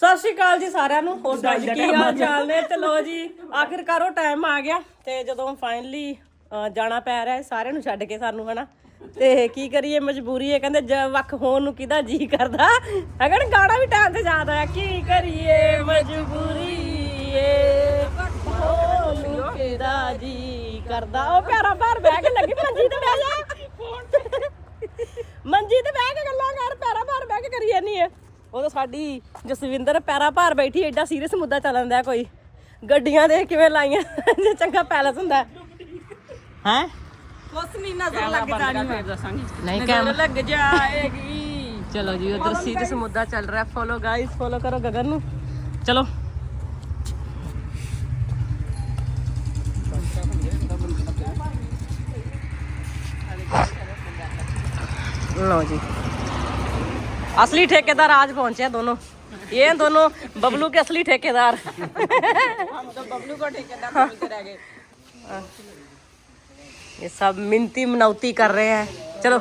ਸਤਿ ਸ਼੍ਰੀ ਅਕਾਲ ਜੀ ਸਾਰਿਆਂ ਨੂੰ। ਹੋਰ ਸੁਣਾਓ ਜੀ ਕੀ ਹਾਲ ਚਾਲ ਨੇ? ਤੇ ਲੋ ਜੀ ਆਖਿਰਕਾਰ ਉਹ ਟਾਈਮ ਆ ਗਿਆ ਤੇ ਜਦੋਂ ਫਾਈਨਲੀ ਜਾਣਾ ਪੈ ਰਿਹਾ ਸਾਰਿਆਂ ਨੂੰ ਛੱਡ ਕੇ ਸਾਨੂੰ ਹਨਾ? ਤੇ ਕੀ ਕਰੀਏ ਮਜਬੂਰੀ ਹੈ ਕਹਿੰਦੇ ਵੱਖ ਹੋਣ ਨੂੰ ਕਿਹਦਾ ਜੀ ਕਰਦਾ? ਅਗਰ ਗਾਣਾ ਵੀ ਟਾਈਮ ਤੇ ਯਾਦ ਆਇਆ ਕੀ ਕਰੀਏ ਮਜਬੂਰੀ ਏ? ਵੱਖ ਹੋਣ ਨੂੰ ਕਿਹਦਾ ਜੀ ਕਰਦਾ? ਉਹ ਪਿਆਰਾ ਬਾਹਰ ਬਹਿ ਕੇ ਲੱਗੀ ਮੰਜੀ ਤੇ ਬਹਿ ਜਾ। ਮੰਜੀ ਤੇ ਬਹਿ ਕੇ ਗੱਲਾਂ ਕਰ ਪੈਰਾ ਭਾਰ ਬਹਿ ਕੇ ਕਰੀ ਜਾਨੀ ਹੈ ਉਹ ਤਾਂ ਸਾਡੀ ਜਸਵਿੰਦਰ ਪੈਰਾ ਭਾਰ ਬੈਠੀ ਐਡਾ ਸੀਰੀਅਸ ਮੁੱਦਾ ਚੱਲਣ ਕੋਈ। ਗੱਡੀਆਂ ਦੇ ਕਿਵੇਂ ਲਾਈਆਂ ਜੇ ਚੰਗਾ ਪੈਲਸ ਹੁੰਦਾ। ਹੈ? ਕੁਛ ਨਹੀਂ ਨਜ਼ਰ ਲੱਗ ਜਾਣੀ ਮੈਂ। ਦੱਸਾਂਗੀ। ਨਹੀਂ ਨਜ਼ਰ ਲੱਗ ਜਾਏਗੀ। ਚਲੋ ਜੀ ਉਧਰ ਸੀਰੀਅਸ ਮੁੱਦਾ ਚੱਲ ਰਿਹਾ ਫੋਲੋ ਗਾਇਸ ਫੋਲੋ ਕਰੋ ਗਗਨ ਨੂੰ। ਚਲੋ। ਲਓ ਜੀ। असली ठेकेदार आज पहुँचे हैं दोनों। ये दोनों बबलू के असली ठेकेदार। हम तो बबलू का ठेकेदार बोलते रह गए। ये सब मिनती मनौती कर रहे हैं। चलो।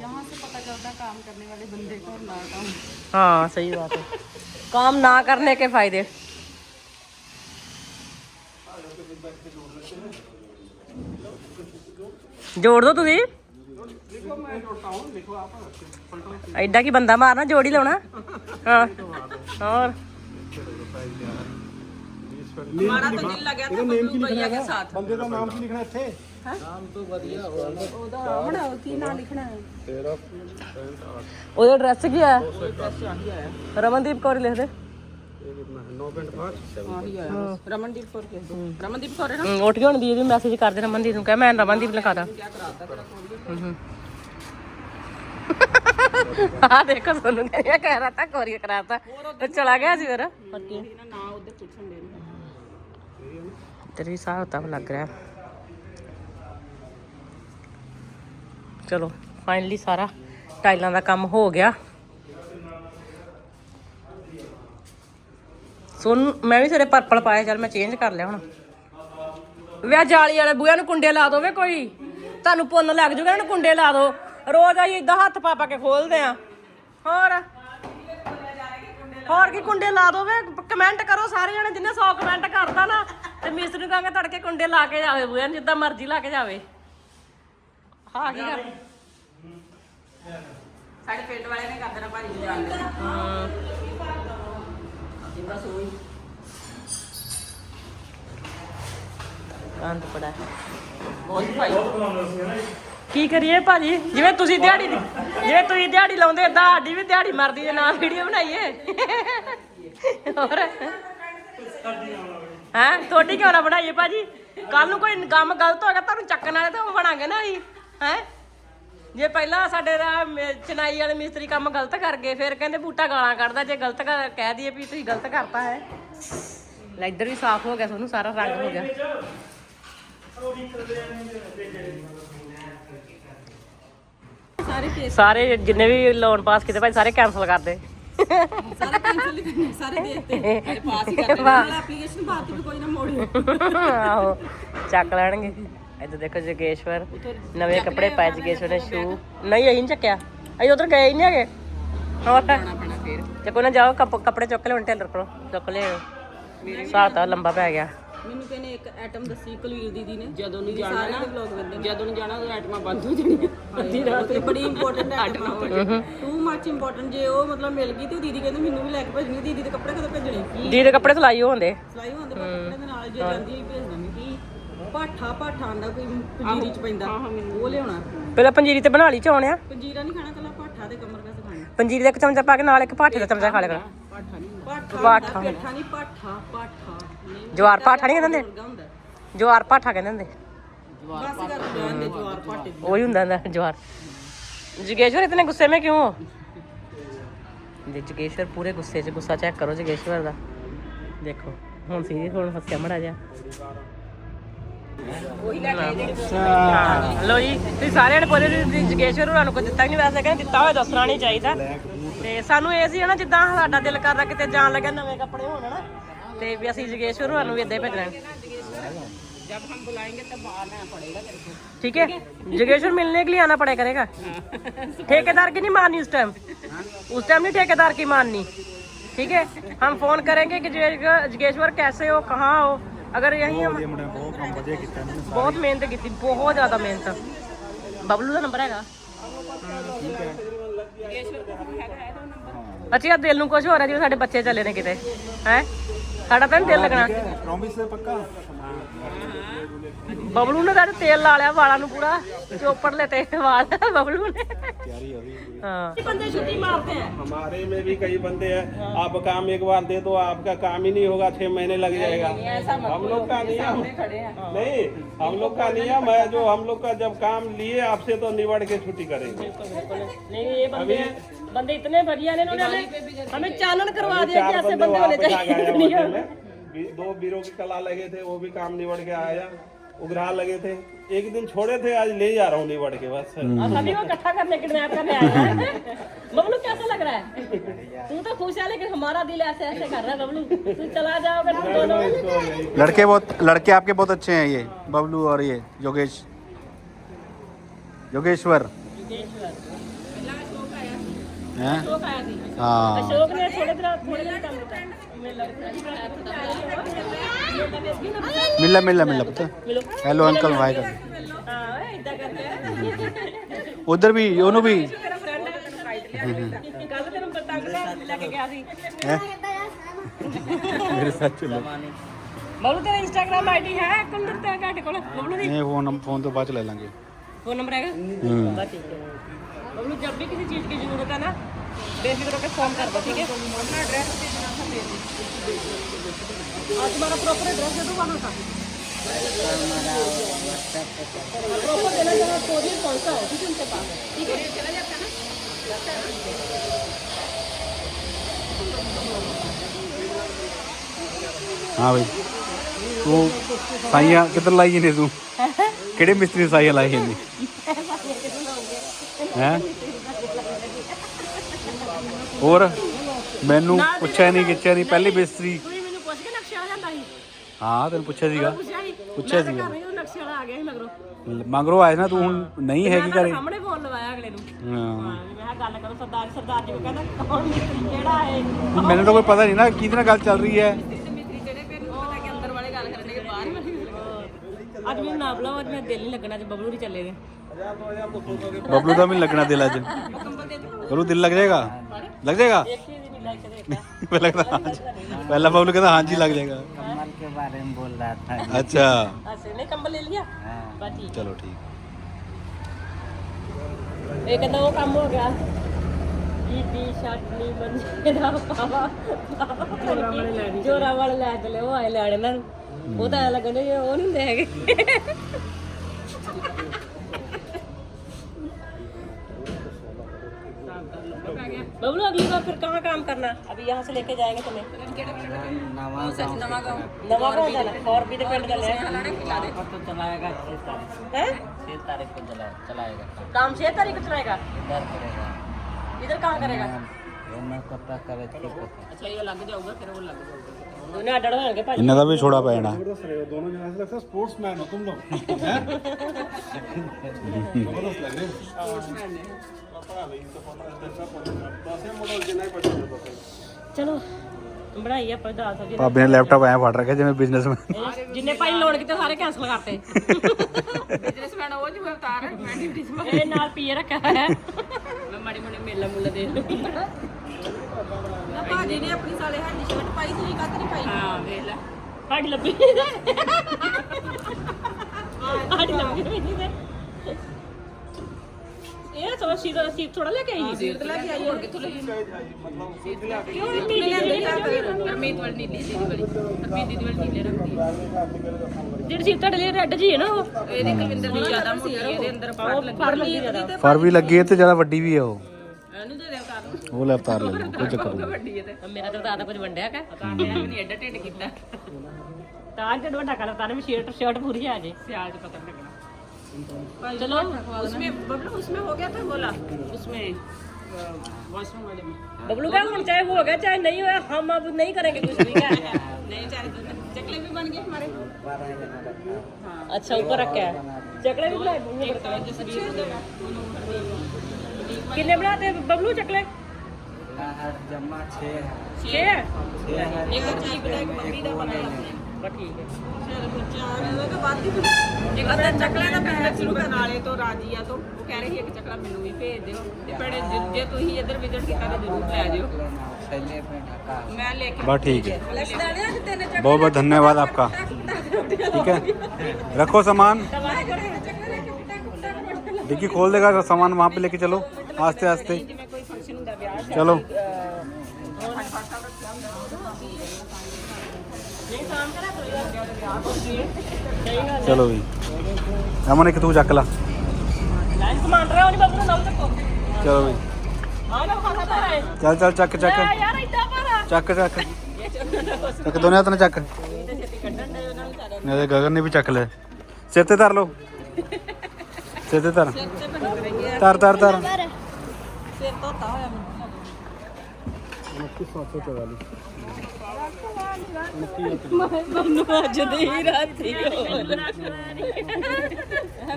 यहाँ से पता चलता काम करने वाले बंदे को ना काम। हाँ सही बात है। काम ना करने के फ़ायदे। जोड़ दो तुम्हें ਐਡਾ ਕੀ ਬੰਦਾ ਮਾਰਨਾ ਜੋੜੀ ਲਾਉਣਾ। ਹਾਂ ਹੋਰ। ਮਾਰਾ ਤਾਂ ਦਿਲ ਲੱਗਿਆ ਤਾਂ ਬੰਦੇ ਦਾ ਨਾਮ ਕੀ ਲਿਖਣਾ ਇੱਥੇ? ਨਾਮ ਤੋਂ ਵਧੀਆ ਉਹਦਾ ਆਮਣਾ ਕੀ ਨਾਮ ਲਿਖਣਾ ਹੈ? ਤੇਰਾ ਉਹਦਾ ਐਡਰੈਸ ਕੀ ਹੈ ਰਮਨਦੀਪ ਕੌਰ ਲਿਖ ਦੇ ਰਮਨਦੀਪ ਕੌਰ ਕੇ ਰਮਨਦੀਪ ਕੌਰ ਨਾ? ਉੱਠ ਗਿਆ ਹੁਣ ਮੈਸੇਜ ਕਰ ਰਮਨਦੀਪ ਨੂੰ ਕਹ ਮੈਂ ਰਮਨਦੀਪ ਲਿਖਾਦਾ ਹੂੰ। ਆ ਦੇਖੋ ਸੋਨੂੰ ਕਹਿੰਦਾ ਕਹਿ ਰਹਾ ਤਾਂ ਕੋਰੀਆ ਕਰਾਤਾ ਤੇ। ਚਲਾ ਗਿਆ ਸੀ ਫਿਰ? ਇਹਨਾਂ ਨਾਂ ਉਹਦੇ ਪੁੱਛਣ ਦੇ ਨੇ ਤੇਰੀ ਸਾਹ ਹੋਤਾ ਲੱਗ ਰਿਹਾ। ਚਲੋ ਫਾਈਨਲੀ ਸਾਰਾ ਟਾਈਲਾਂ ਦਾ ਕੰਮ ਹੋ ਗਿਆ। ਸੁਣ ਮੈਂ ਵੀ ਸਿਰੇ ਪਰਪਲ ਪਾਇਆ ਚੱਲ ਮੈਂ ਚੇਂਜ ਕਰ ਲਿਆ ਹੁਣ। ਵਿਆਹ ਜਾਲੀ ਵਾਲੇ ਬੂਹਿਆਂ ਨੂੰ ਕੁੰਡੇ ਲਾ ਦੋਵੇ ਕੋਈ। ਤੁਹਾਨੂੰ ਪੁੰਨ ਲੱਗ ਜੂਗਾ ਇਹਨੂੰ ਕੁੰਡੇ ਲਾ ਦੋ। ਰੋਜ਼ ਆਈ ਇਦਾਂ ਹੱਥ ਪਾ ਪਾ ਕੇ ਖੋਲਦੇ ਆ। ਹੋਰ? ਹੋਰ ਕੀ ਕੁੰਡੇ ਲਾ ਦੋਵੇ ਕਮੈਂਟ ਕਰੋ ਸਾਰੇ ਜਣੇ ਜਿੰਨੇ 100 ਕਮੈਂਟ ਕਰਦਾ ਨਾ ਤੇ ਮਿਸਤਰੀ ਨੂੰ ਕਹਾਂਗੇ ਤੜਕੇ ਕੁੰਡੇ ਲਾ ਕੇ ਜਾਵੇ ਬੂਹਿਆਂ ਨੂੰ ਜਿੱਦਾਂ ਮਰਜ਼ੀ ਲਾ ਕੇ ਜਾਵੇ। ਹਾਂ ਕੀ ਕਰ ਸਾਡੇ ਪਿੰਡ ਵਾਲੇ ਨੇ ਕਰ ਦੇਣਾ ਭਾਰੀ ਜੀ ਜਾਣਦੇ ਜਿੰਦਾ ਸੋਈ। ਅੰਤ ਪੜਾ ਹੈ। ਬਹੁਤ ਭਾਈ ਕੀ ਕਰੀਏ ਭਾਜੀ? ਜਿਵੇਂ ਤੁਸੀਂ ਦਿਹਾੜੀ ਦੀ- ਜਿਵੇਂ ਤੁਸੀਂ ਦਿਹਾੜੀ ਲਾਉਂਦੇ, ਏਦਾਂ ਸਾਡੀ ਵੀ ਦਿਹਾੜੀ ਮਰਦੀ ਜੇ ਨਾ ਵੀਡੀਓ ਬਣਾਈਏ। ਹੋਰ? ਹਾਂ? ਤੁਹਾਡੀ ਕਿਉਂ ਨਾ ਬਣਾਈਏ ਭਾਜੀ? ਕੱਲ ਨੂੰ ਕੋਈ ਕੰਮ ਗਲਤ ਹੋ ਗਿਆ ਤੁਹਾਨੂੰ ਚੱਕਣ ਵਾਲੇ ਤਾਂ ਉਹ ਬਣਾਂਗੇ ਨਾ ਅਸੀਂ। ਹੈ? ਜੇ ਪਹਿਲਾਂ ਸਾਡੇ ਦਾ ਮੇ- ਚਨਾਈ ਵਾਲੇ ਮਿਸਤਰੀ ਕੰਮ ਗਲਤ ਕਰ ਗਏ, ਫਿਰ ਕਹਿੰਦੇ ਬੂਟਾ ਗਾਲਾਂ ਕੱਢਦਾ, ਜੇ ਗਲਤ ਕਰ- ਕਹਿ ਦਈਏ ਵੀ ਤੁਸੀਂ ਗਲਤ ਕਰਤਾ ਹੈ। ਲੈ, ਇੱਧਰ ਵੀ ਸਾਫ਼ ਹੋ ਗਿਆ ਤੁਹਾਨੂੰ ਸਾਰਾ ਰੰਗ ਹੋ ਗਿਆ। ਸਾਰੇ ਕੇਸ ਸਾਰੇ ਜਿੰਨੇ ਵੀ ਲੋਨ ਪਾਸ ਕੀਤੇ ਭਾਈ ਸਾਰੇ ਕੈਨਸਲ ਕਰ ਦੇ ਸਾਰੇ ਕੈਂਸਲ ਹੀ ਕਰਨੇ ਸਾਰੇ ਦੇਖਤੇ ਅਰੇ ਪਾਸ ਹੀ ਕਰਦੇ ਨਾਲ ਐਪਲੀਕੇਸ਼ਨ ਵੀ ਕੋਈ ਨਾ ਮੋੜਿਓ ਆਹੋ ਚੱਕ ਲੈਣਗੇ। ਇੱਧਰ ਦੇਖੋ ਜਗੇਸ਼ਵਰ ਨਵੇਂ ਕੱਪੜੇ ਪਾਏ ਜਗੇਸ਼ਵਰ ਨੇ ਸ਼ੂ ਨਹੀਂ ਅਸੀਂ ਨਹੀਂ ਚੱਕਿਆ। ਅਸੀਂ ਉਧਰ ਗਏ ਹੀ ਨਹੀਂ ਹੈਗੇ। ਹੋਰ? ਕੋਈ ਨਾ ਜਾਓ ਕੱਪ- ਕੱਪੜੇ ਚੁੱਕ ਲਿਓ ਟੇਲਰ ਕੋਲੋਂ। ਚੁੱਕ ਸਾਲ ਤਾਂ ਲੰਬਾ ਪੈ ਗਿਆ। ਮੈਨੂੰ ਕਹਿੰਦੇ ਇੱਕ ਐਟਮ ਦੱਸੀ ਕੁਲਵੀਰ ਦੀਦੀ ਨੇ ਜਦੋਂ ਨਹੀਂ ਜਾਣਾ ਨਾ ਜਦੋਂ ਨਹੀਂ ਜਾਣਾ ਉਹ ਐਟਮਾਂ ਬੰਦ ਹੋ ਜਾਣੀਆਂ ਅੱਧੀ ਰਾਤ ਤੇ ਬੜੀ important item too much important ਜੇ ਉਹ ਮਤਲਬ ਮਿਲ ਗਈ ਤੇ ਉਹ ਦੀਦੀ ਕਹਿੰਦੇ ਮੈਨੂੰ ਵੀ ਲੈ ਕੇ ਭੇਜਣੀ ਦੀਦੀ ਦੇ ਕੱਪੜੇ ਕਦੋਂ ਭੇਜਣੇ? ਦੀ ਦੇ ਕੱਪੜੇ ਸਲਾਈ ਹੁੰਦੇ ਸਲਾਈ ਹੁੰਦੇ ਪਰ ਕੱਪੜੇ ਦੇ ਨਾਲ ਜੇ ਜਾਂਦੀ ਹੀ ਭੇਜ ਦਾਂਗੇ। ਕੀ? ਪਾਠਾ ਪਾਠਾ ਆਂਦਾ ਕੋਈ ਪੰਜੀਰੀ ਚ ਪੈਂਦਾ। ਉਹ ਲਿਆਉਣਾ। ਪਹਿਲਾਂ ਪੰਜੀਰੀ ਤੇ ਬਣਾ ਲਈ ਚੌਣਿਆ ਪੰਜੀਰਾ ਨਹੀਂ ਖਾਣਾ ਕੱਲਾ ਪਾਠਾ ਤੇ ਕਮਰ ਕਸ ਖਾਣੀ ਪੰਜੀਰੀ ਦਾ ਇੱਕ ਚਮਚਾ ਪਾ ਕੇ ਨਾਲ ਇੱਕ ਪਾਠੇ ਦਾ ਚਮਚਾ ਖਾ ਲਿਆ ਕਰ। ਪਾਠਾ ਨਹੀਂ। ਪਾਠਾ ਪਾਠਾ ਪੇਠਾ ਨਹੀਂ ਪਾਠਾ ਪਾਠਾ ਨਹੀਂ ਜਵਾਰ ਪਾਠਾ ਨਹੀਂ ਕਹਿੰਦੇ ਮੁਰਗਾ ਹੁੰਦਾ ਜਵਾਰ ਪਾਠਾ ਕਹਿੰਦੇ ਹੁੰਦੇ ਬਸ ਕਰ ਜਾਂਦੇ ਜਵਾਰ ਪਾਟੇ ਦੀ वही ਹੁੰਦਾ ਹੁੰਦਾ ਜਵਾਰ ਜਗੇਸ਼ਵਰ ਇਤਨੇ ਗੁੱਸੇ में क्यों हो ਦੇ ਜਗੇਸ਼ਵਰ ਪੂਰੇ ਗੁੱਸੇ 'ਚ ਗੁੱਸਾ ਚੈੱਕ ਕਰੋ ਜਗੇਸ਼ਵਰ ਦਾ ਦੇਖੋ ਹੁਣ ਸੀ ਹੁਣ ਹੱਸਿਆ ਮੜਾ ਜਾ ਲੋ ਜੀ ਤੁਸੀਂ ਸਾਰਿਆਂ ਨੇ ਪੁੱਛਦੇ ਸੀ ਜਗੇਸ਼ਵਰ ਹੋਰਾਂ ਨੂੰ ਕੁਝ ਦਿੱਤਾ ਨਹੀਂ ਵੈਸੇ ਕਹਿੰਦੇ ਦਿੱਤਾ ਹੋਇਆ ਦੱਸਣਾ ਨਹੀਂ ਚਾਹੀਦਾ ਤੇ ਸਾਨੂੰ ਇਹ ਸੀ ਨਾ ਜਿੱਦਾਂ ਸਾਡਾ ਦਿਲ ਕਰਦਾ ਕਿਤੇ ਜਾਣ ਲੱਗਾ ਨਵੇਂ ਕੱਪੜੇ ਹੋਣ ਨਾ ਤੇ ਵੀ ਅਸੀਂ ਜਗੇਸ਼ਵਰ ਹੋਰਾਂ ਨੂੰ ਵੀ ਇਦਾਂ ਹੀ ਭੇਜਣਾ जब हम बुलाएंगे तब आना पड़ेगा तेरे को ठीक है जगेश्वर मिलने के लिए आना पड़े करेगा ठेकेदार की नहीं माननी उस टाइम उस टाइम नहीं ठेकेदार की माननी ठीक है हम फोन करेंगे कि जगेश्वर जगेश्वर कैसे हो कहाँ हो अगर यहीं हम ਮੁੰਡੇ ਬਹੁਤ ਕੰਮ ਵਧੀਆ ਕੀਤਾ ਇਹਨਾਂ ਨੇ ਬਹੁਤ ਮਿਹਨਤ ਕੀਤੀ ਬਹੁਤ ਜ਼ਿਆਦਾ ਮਿਹਨਤ ਬਬਲੂ ਦਾ ਨੰਬਰ ਹੈਗਾ ਅੱਛਾ ਦਿਲ ਨੂੰ ਕੁਝ ਹੋ ਰਿਹਾ ਜਿਵੇਂ ਸਾਡੇ ਬੱਚੇ ਚੱਲੇ ਨੇ ਕਿਤੇ ਹੈ ਸਾਡਾ ਤਾਂ ਨੀ ਦਿਲ ਲੱਗਣਾ ਪ੍ਰੋਮਿਸ ਹੈ ਪੱਕਾ ਬਬਲੂ ਨੇ ਤਾਂ ਤੇਲ ਲਾ ਲਿਆ ਵਾਲਾਂ ਨੂੰ ਪੂਰਾ ਚੋਪੜ ਲੈ ਤੇ ਵਾਲ ਬਬਲੂ ਨੇ ਤਿਆਰੀ ਹੋ ਗਈ ਹਾਂ ਬੰਦੇ ਛੁੱਟੀ ਮਾਰਦੇ ਆ हमारे में भी कई बंदे हैं आप काम एक बार दे तो आपका काम ही नहीं होगा छह महीने लग जाएगा हम लोग का नियम नहीं हम लोग का नियम है जो हम लोग का जब काम लिए आपसे तो निबड़ के छुट्टी करेंगे नहीं ये बंदे बंदे इतने बढ़िया ने इन्होंने हमें हमें चानन करवा दिया कि चार ऐसे बंदे बंदे होने वापस आ गए चाहिए दो बीरों की कला लगे थे वो भी काम निबड़ के आया उगरा लगे थे। एक दिन छोड़े थे आज ले जा रहा हूँ निबड़ के बस। और सभी को इकट्ठा करने किडनैप करने आया है? बबलू कैसा लग रहा है? तू तो खुश है लेकिन हमारा दिल ऐसे ऐसे कर रहा है बबलू। तू चला जाओगे तुम दोनों। लड़के बहुत लड़के आपके बहुत अच्छे हैं ये बबलू और ये योगेश। योगेश्वर। हैं? अशोक हाँ। ने थोड़े दिन थोड़े दिन काम मिला मिला मिला पता मिलो हेलो अंकल भाई का हाँ इतना करके उधर भी ਉਹਨੂੰ ਵੀ ਤੇਰਾ ਫਰੈਂਡ ਹੈ ਕੱਲ ਤੈਨੂੰ ਪਤੰਗ ਦਾ ਲੈ ਕੇ ਗਿਆ ਸੀ हैं मेरे साथ चलो ਬਬਲੂ ਤੇਰਾ ਇੰਸਟਾਗ੍ਰam ਆਈਡੀ ਹੈ ਕੁੰਦਰ ਤੇ ਘਾਟੇ ਕੋਲ ਬਬਲੂ ਦੀ नहीं फोन फोन तो बाद च ले लेंगे फोन नंबर है हम्म। बस ठीक है बबलू जब भी किसी चीज की जरूरत है ना बेफिक्र होकर फोन कर दो ठीक है अपना एड्रेस आज तुम्हारा प्रॉपर एड्रेस दे दो वहाँ का प्रॉपर देना जहाँ कोरियर कौन सा है ठीक है उनके पास ठीक है चला जाता है ना हाँ भाई तू ਸਾਈਆਂ ਕਿੱਧਰ ਲਾਈ ਨੇ ਤੂੰ ਕਿਹੜੇ ਮਿਸਤਰੀ ਸਾਈਆਂ ਲਾਈ ਨੇ ਹੈ ਹੋਰ ਮੈਨੂੰ ਪੁੱਛਿਆ ਨਹੀਂ ਕਿੱਛਿਆ ਨਹੀਂ ਪਹਿਲੀ ਬਿਸਤਰੀ ਹਾਂ ਤੈਨੂੰ ਪੁੱਛਿਆ ਸੀਗਾ। ਪੁੱਛਿਆ ਸੀਗਾ। ਮੰਗਰੋ। ਆਇਆ ਨਾ ਤੂੰ ਨਹੀਂ ਮੈਂ ਹੈਗੀ ਘਰੇ। ਸਾਹਮਣੇ ਫੋਨ ਲਵਾਇਆ ਅਗਲੇ ਨੂੰ। ਹਾਂ। ਮੈਂ ਕਿਹਾ ਗੱਲ ਕਰੋ ਸਰਦਾਰ ਸਰਦਾਰ ਜੀ ਕਹਿੰਦਾ ਕੌਣ ਕਿਹੜਾ ਹੈ? ਮੈਨੂੰ ਤਾਂ ਕੋਈ ਪਤਾ ਨਹੀਂ ਨਾ ਕਿਹਦੇ ਨਾਲ ਗੱਲ ਚੱਲ ਰਹੀ ਹੈ। ਬਬਲੂ ਦਾ ਵੀ ਨੀ ਲੱਗਣਾ ਦਿਲ ਅੱਜ। ਬਬਲੂ ਦਿਲ ਲੱਗ ਜਾਏਗਾ? ਲੱਗ ਜਾਏਗਾ? पहले कहता हाँ जी पहला बबलू कहता हाँ जी लग जाएगा कमल के बारे में बोल रहा था अच्छा ਅਸੀਂ ਨਹੀਂ ਕੰਬਲ ਲੈ ਲਿਆ हाँ। ਬਸ ਠੀਕ चलो ठीक ਇਹ ਕਹਿੰਦਾ ਉਹ ਕੰਮ ਹੋ ਗਿਆ ਬੀਬੀ ਛਾਟਨੀ ਬੰਦੇ ਦਾ ਪਾਵਾ ਜੋਰਾ ਵਾਲੇ ਲੈ ਜੋਰਾ ਵਾਲੇ ਲੈ ਚਲੇ ਉਹ ਆਏ ਲੈਣ ਇਹਨਾਂ ਨੂੰ ਉਹ ਤਾਂ ਐ ਲੱਗਣ ਡਿਆ ਉਹ ਨਹੀਂ ਹੁੰਦੇ ਹੈਗੇ मैं बोलूँ अगली बार फिर कहाँ काम करना? अभी यहाँ से लेके जाएँगे तुम्हें। नवा गाँव जाना और भी डिपेंड कर लेगा काम छह तारीख को चलाएगा? इधर कहाँ करेगा? अच्छा ये लग जाऊगा फिर वो लग जाऊगा। ਲੱਗ ਜਾਊਗਾ ਫਿਰ ਉਹ ਲੱਗ ਜਾਊਗਾ दोनों अड्डा होंगे भाई इन्हें का भी छोड़ा पै जाना दोनों जना से लगता है स्पोर्ट्समैन हो तुम लोग जबरदस्त लग रहे हो ਚਲੋ ਬਣਾਈ ਆਪਾਂ ਦਾਲ ਸਬਜ਼ੀ ਭਾਬੀ ਨੇ ਲੈਪਟਾਪ ਐ ਫੜ ਰੱਖਿਆ ਜਿਵੇਂ ਬਿਜ਼ਨਸਮੈਨ ਇਹ ਜਿੰਨੇ ਭਾਈ ਲੋਨ ਕੀਤੇ ਸਾਰੇ ਕੈਨਸਲ ਕਰਤੇ ਬਿਜ਼ਨਸਮੈਨ ਉਹ ਜਿਵੇਂ ਅਵਤਾਰ ਹੈ ਮੈਂ ਡਿਊਟੀ ਸਮਝ ਇਹ ਨਾਲ ਪੀਏ ਰੱਖਿਆ ਹੋਇਆ ਹੈ ਮੈਂ ਮਾੜੀ ਮਾੜੀ ਮੇਲਾ ਮੁੱਲਾ ਦੇ ਨਾ ਭਾਜੀ ਨੇ ਆਪਣੀ ਸਾਲੇ ਹੱਡੀ ਸ਼ਰਟ ਪਾਈ ਸੀ ਕੱਤ ਨਹੀਂ ਪਾਈ। ਹਾਂ ਵੇਖ ਲੈ। ਸਾਡੀ ਲੱਭੀ। ਸਾਡੀ ਲੱਭੀ ਵੀ ਨਹੀਂ ਤੇ। ਇਹ ਸੋ ਤਾਂ ਸੀ ਥੋੜਾ ਲੈ ਕੇ ਆਈ ਸੀ। ਸੀਟ ਲੈ ਕੇ ਆਈ ਹੋਰ ਕਿੱਥੋਂ ਲਈ ਕਿਉਂ ਨੀਲੀ ਜਿਹੜੀ ਗਰਮੀਤ ਵਾਲੀ ਨੀਲੀ ਸੀ ਵਾਲੀ। ਅਰਪੀਤ ਦੀ ਵਾਲੀ ਨੀਲੇ ਰੰਗ ਦੀ। ਜਿਹੜੀ ਸੀ ਤੁਹਾਡੇ ਲਈ ਰੈੱਡ ਜੀ ਹੈ ਨਾ ਉਹ। ਇਹਦੀ ਕੁਲਵਿੰਦਰ ਦੀ ਜ਼ਿਆਦਾ ਮੋਟੀ ਹੈ ਇਹਦੇ ਅੰਦਰ ਫੜ ਉਹ ਫੜ ਲੱਗੀ ਜ਼ਿਆਦਾ ਫਰ ਵੀ ਲੱਗੀ ਹੈ ਤੇ ਜ਼ਿਆਦਾ ਵੱਡੀ ਵੀ ਹੈ ਉਹ। ਉਹ ਲੈ ਅਵਤਾਰ ਲੈ ਲਓ ਕੋਈ ਚੱਕਰ ਨਹੀਂ ਵੱਡੀ ਹੈ ਤੇ ਮੇਰਾ ਤਾਂ ਦਾਦਾ ਕੁਝ ਵੰਡਿਆ ਕਾ ਤਾਂ ਮੇਰਾ ਵੀ ਨਹੀਂ ਐਡਾ ਢਿੱਡ ਕੀਤਾ ਤਾਂ ਜਦ ਵੱਡਾ ਕਰ ਤਾਂ ਵੀ ਸ਼ਰਟ ਸ਼ਰਟ ਪੂਰੀ ਆ ਜੇ सियाल का पता लगना चलो उसमें बबलू उसमें हो गया था बोला उसमें वॉशरूम वाले में बबलू का हम चाहे हो गया चाहे नहीं हुआ हम अब नहीं करेंगे कुछ भी क्या नहीं चाहे चकले भी बन गए हमारे अच्छा ऊपर रखा है चकले भी बनाए एक तो जसबीर कितने बनाते हैं बबलू चकले हर जमा छः है ਛੇ छः है ਇੱਕ ਚੀਕ ਦਾ ਇੱਕ ਮੰਮੀ ਦਾ ਪਤਾ ਲੱਗ ਬਸ ਠੀਕ ਹੈ ਚਲ ਫਿਰ ਚਾਰ ਇਹਦਾ ਤਾਂ ਵੱਧ ਹੀ ਫਿਰ ਇੱਕ ਅੱਧਾ ਚੱਕਲਾ ਦਾ ਪੈਸੇ ਸ਼ੁਰੂ ਕਰਨ ਵਾਲੇ ਤੋਂ ਰਾਜੀ ਆ ਤੋਂ ਉਹ ਕਹਿ ਰਹੀ ਇੱਕ ਚੱਕਲਾ ਮੈਨੂੰ ਵੀ ਭੇਜ ਦਿਓ ਤੇ ਭੈਣੇ ਜੇ- ਜੇ ਤੁਸੀਂ ਇੱਧਰ ਵਿਜ਼ਿਟ ਕੀਤਾ ਤਾਂ ਜ਼ਰੂਰ ਲੈ ਜਿਓ लेना सैले में ढका है। ਮੈਂ ਲੈ ਕੇ बस ठीक है ਲੈਣੇ ਅੱਜ ਤਿੰਨ ਚੱਕਲੇ बहुत बहुत धन्यवाद आपका ठीक है रखो सामान डिक्की खोल देगा सामान वहाँ पे लेके चलो आस्ते आस्ते ਚਲੋ। ਚਲੋ ਵੀ। ਅਮਨ, ਇੱਕ ਤੂੰ ਚੱਕ ਲਾ। ਲਾਈਨ ਕਮਾਂਡ ਰਿਹਾ ਉਹਨੇ ਬਾਬੂ ਨੂੰ ਨਾਲ ਚੱਕੋ ਚਲੋ ਵੀ। ਆ ਲਓ ਖਾਤਾ ਭਰਾ ਹੈ ਚੱਲ ਚੱਲ, ਚੱਕ ਚੱਕ। ਯਾਰ ਇੱਦਾਂ ਭਰਾ ਚੱਕ ਚੱਕ। ਚੱਕ ਦੋਨੇ ਹੱਥ ਨਾਲ ਚੱਕ। ਇਹਦੇ ਗਗਨ ਨੇ ਵੀ ਚੱਕ ਲੈ ਸਿਰ ਤੇ ਧਰ ਲਓ। ਸਿਰ ਧਰ। ਧਰ ਧਰ ਧਰ। ਸਿਰ ਧੋਤਾ ਹੋਇਆ ਮੈਨੂੰ ਅੱਜ ਦੀ ਰਾਤੀ ਹੋਰ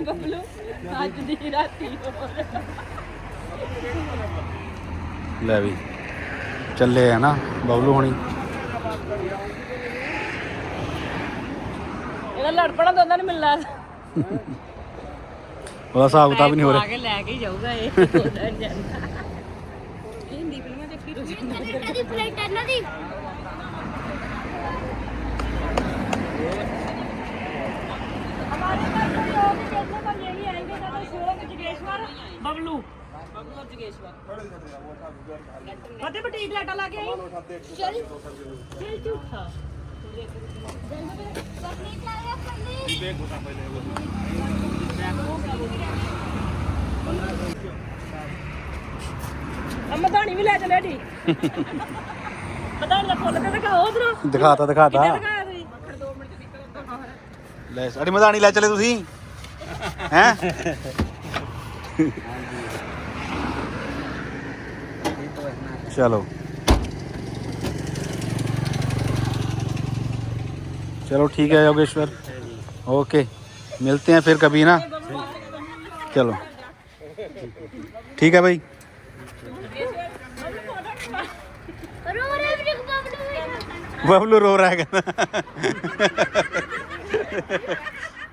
ਬੱਬਲੂ ਅੱਜ ਦੀ ਰਾਤੀ ਹੋਰ ਲੈ ਵੀ ਚੱਲੇ ਆ ਨਾ ਬਬਲੂ ਹੋਣੀ। ਇਹਦਾ ਲੜਪਣਾ ਦੋਨਾਂ ਨੂੰ ਮਿਲਣਾ। ਉਹਦਾ ਹਿਸਾਬ ਕਿਤਾਬ ਹੀ ਨਹੀਂ ਹੋ ਆ ਰਿਹਾ ਕੇ ਲੈ ਕੇ ਹੀ ਜਾਊਗਾ ਇਹ। ਉਹਦਾ ਜਾਂਦਾ ప్లేట్ అన్నది बबलू। फतेह बटीक लाटा लाके आई? चल। चल झूठा देख बता पहले वो। ਮਧਾਣੀ ਵੀ ਲੈ ਚਲੇ ਢੀ ਮਧਾਣੀ ਦਾ ਫੁੱਲ ਤੇ ਦਿਖਾਓ ਉਧਰੋਂ ਦਿਖਾਤਾ ਦਿਖਾਤਾ ਦਿਖਾਇਆ ਤੁਸੀਂ ਲੈ ਸਾਡੀ ਮਧਾਣੀ ਲੈ ਚਲੇ ਤੁਸੀਂ ਹੈ ये तो है ना चलो चलो ठीक है योगेश्वर ओके मिलते हैं फिर कभी ना चलो ठीक है भाई ਬਬਲੂ ਰੋ ਰਿਹਾ ਕਹਿੰਦਾ।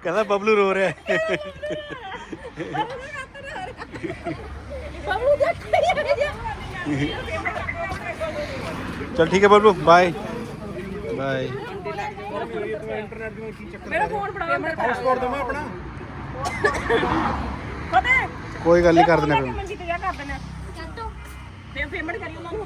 ਕਹਿੰਦਾ ਬਬਲੂ ਰੋ ਰਿਹਾ ਬਬਲੂ ਚਲ ਠੀਕ ਹੈ ਬਬਲੂ ਬਾਏ ਬਾਏ ਇੰਟਰਨੈਟ ਆਪਣਾ ਕੋਈ ਗੱਲ ਨਹੀਂ ਕਰ ਦੇਣਾ ਫਿਰ। ਪੇਮੈਂਟ ਕਰੀ ਉਹਨਾਂ ਨੂੰ।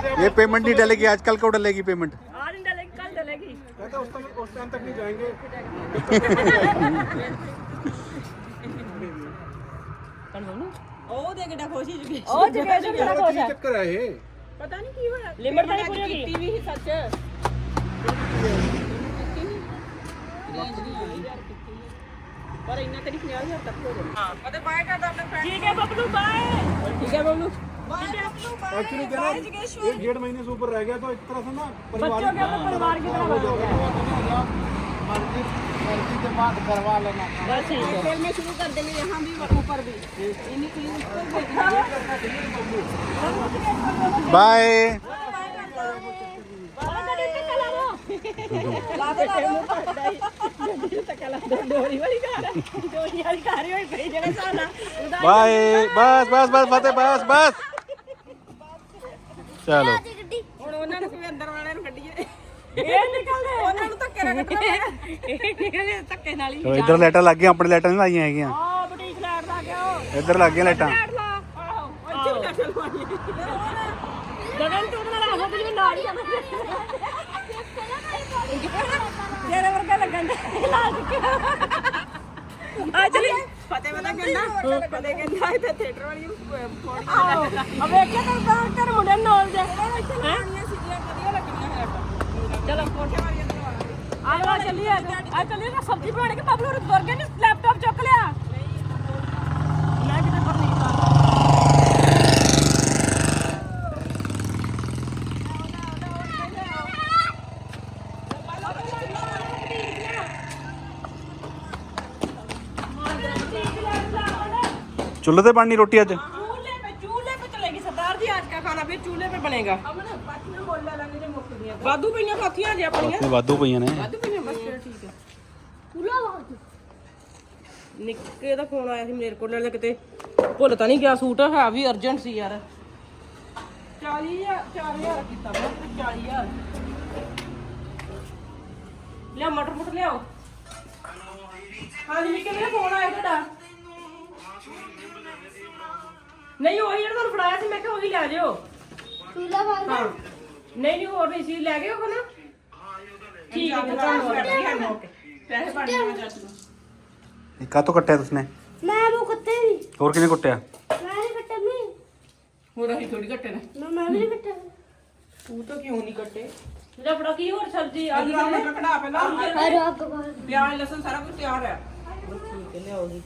ये पेमेंट नहीं डलेगी आजकल को डलेगी पेमेंट ਆ ਨਹੀਂ ਡਲੇਗੀ ਕੱਲ ਡਲੇਗੀ ਉਹ ਦੇ ਕਿੱਡਾ ਖੁਸ਼ੀ ਜੁਗੀ ਉਹ ਜਗੇਸ਼ਵਰ ਕਿਹੜਾ ਖੁਸ਼ ਹੈ ਚੱਕਰ ਹੈ ਇਹ ਪਤਾ ਨਹੀਂ ਕੀ ਹੋਇਆ ਲਿਮਟ ਤਾਂ ਨਹੀਂ ਪੂਰੀ ਹੋਈ ਕੀਤੀ ਵੀ ਸੀ ਸੱਚ ਪਰ ਇੰਨਾ ਤੇਰੀ 50000 ਤੱਕ ਹੋ ਜਾਣਾ ਹਾਂ ਅਤੇ ਬਾਏ ਕਰਦਾ ਆਪਣੇ ਫਰੈਂਡ ਠੀਕ ਹੈ ਬੱਬਲੂ ਬਾਏ ਠੀਕ ਹੈ ਬਬਲੂ एक्चुअली क्या ना एक डेढ़ महीने से ऊपर रह गया तो एक तरह से ना परिवार हाँ, परिवार की तरह हाँ, मर्ज़ी के बाद करवा लेना। होटल में शुरू कर देंगे यहाँ भी ऊपर भी। बाय बाय बस बस बस फतेह बस बस ਚਲੋ। ਹੁਣ ਉਹਨਾਂ ਨੂੰ ਵੀ ਅੰਦਰ ਵਾਲਿਆਂ ਨੂੰ ਕੱਢੀਏ। ਇਹ ਨਿਕਲਦੇ। ਇੱਧਰ ਲਾਈਟਾਂ ਲੱਗ ਗਈਆਂ ਆਪਣੇ ਲਾਈਟਾਂ ਨਹੀਂ ਵਰਗਾ ਲੱਗਣ ਤੇ ਪਤਾ ਕਹਿੰਦਾ ਕਦੇ ਕਹਿੰਦਾ ਇੱਥੇ ਥੀਏਟਰ ਵਾਲੀ ਪੌੜੀ ਆਹੋ। ਆ ਵੇਖਿਆ ਤਾਂ ਤਾਂ ਤੇਰੇ ਮੁੰਡੇ ਨਾਲ ਲੱਗਣੀਆਂ ਹੈ ਚਲੋ। ਕੋਠੇ ਵਾਲੀਆਂ ਲਵਾਉਣੀਆਂ ਆ ਜਾ ਚੱਲੀਏ। ਆ ਚੱਲੀਏ ਨਾ ਸਬਜ਼ੀ ਬਣਾਉਣੀ ਕਿ ਬਬਲੂ ਨੂੰ ਵਰਗੇ ਨੇ ਲੈਪਟਾਪ ਚੁੱਕ ਲਿਆ? ਚੁੱਲ੍ਹੇ ਤੇ ਬਣਨੀ ਰੋਟੀ ਅੱਜ चूल्हे पे चूल्हे पे चलेगी सरदार जी आज का खाना फिर चूल्हे पे बनेगा ਅਮਨ ਬਾਕੀਆਂ ਬੋਲ ਲੈ ਲਾਂਗੇ ਜੇ ਮੁੱਕ ਗਈਆਂ ਵਾਧੂ ਪਈਆਂ ਪਾਥੀਆਂ ਜੇ ਆਪਣੀਆਂ ਤੇ ਵਾਧੂ ਪਈਆਂ ਨੇ ਵੱਧ ਪਈਆਂ ਬਸ ਫਿਰ ਠੀਕ ਹੈ ਨਿੱਕੇ ਦਾ ਫੋਨ ਆਇਆ ਸੀ ਮੇਰੇ ਕੋਲ ਨਾਲੇ ਕਿਤੇ ਭੁੱਲ ਤਾਂ ਨਹੀਂ ਗਿਆ ਸੂਟ ਹੈ ਵੀ ਅਰਜੈਂਟ ਸੀ ਯਾਰ 40000 4000 ਕੀਤਾ ਮੈਂ 40000 ਲਿਆ ਮਟਰ ਮੁਟਰ ਲਿਆਓ ਹਾਂਜੀ ਨਿੱਕੇ ਮੇਰਾ ਫੋਨ ਆਇਆ ਤੁਹਾਡਾ ਨਹੀਂ ਉਹ ਜਿਹੜਾ ਤੁਹਾਨੂੰ ਫੜਾਇਆ ਸੀ ਮੈਂ ਕਿਹਾ ਉਹੀ ਲੈ ਜਿਓ ਚੂਲਾ ਵਾਲ ਹਾਂ ਨਹੀਂ ਨਹੀਂ ਹੋਰ ਨਹੀਂ ਸੀ ਲੈ ਗਏ ਉਹ ਨਾ ਠੀਕ ਹੈ ਧੰਨਵਾਦ ਓਕੇ ਪੈਸੇ ਬਣ ਜਾਣੇ ਜੱਟ ਨੂੰ ਇਹ ਕਾਹਤੋਂ ਕੱਟਿਆ ਤੁਸਨੇ ਮੈਂ ਉਹ ਕੁੱਤੇ ਵੀ ਹੋਰ ਕਿਨੇ ਕੁੱਟਿਆ ਮੈਂ ਨਹੀਂ ਕੱਟੇ ਮੈਂ ਹੋਰ ਅਸੀਂ ਥੋੜੀ ਘੱਟੇ ਨੇ ਮੈਂ ਮੈਂ ਵੀ ਨਹੀਂ ਕੱਟੇ ਤੂੰ ਤਾਂ ਕਿਉਂ ਨਹੀਂ ਕੱਟੇ ਜਿਹੜਾ ਫੜਾ ਕੀ ਹੋਰ ਸਬਜ਼ੀ ਆ ਆਲੂ ਦਾ ਮਟਰ ਕਢਾ ਪਹਿਲਾਂ ਅਰੇ ਅੱਗ ਬਾਹਰ ਪਿਆਜ਼ ਲਸਣ ਸਾਰਾ ਕੁਝ ਤਿਆਰ ਹੈ ਠੀਕ ਹੈ ਲਿਆਓਗੀ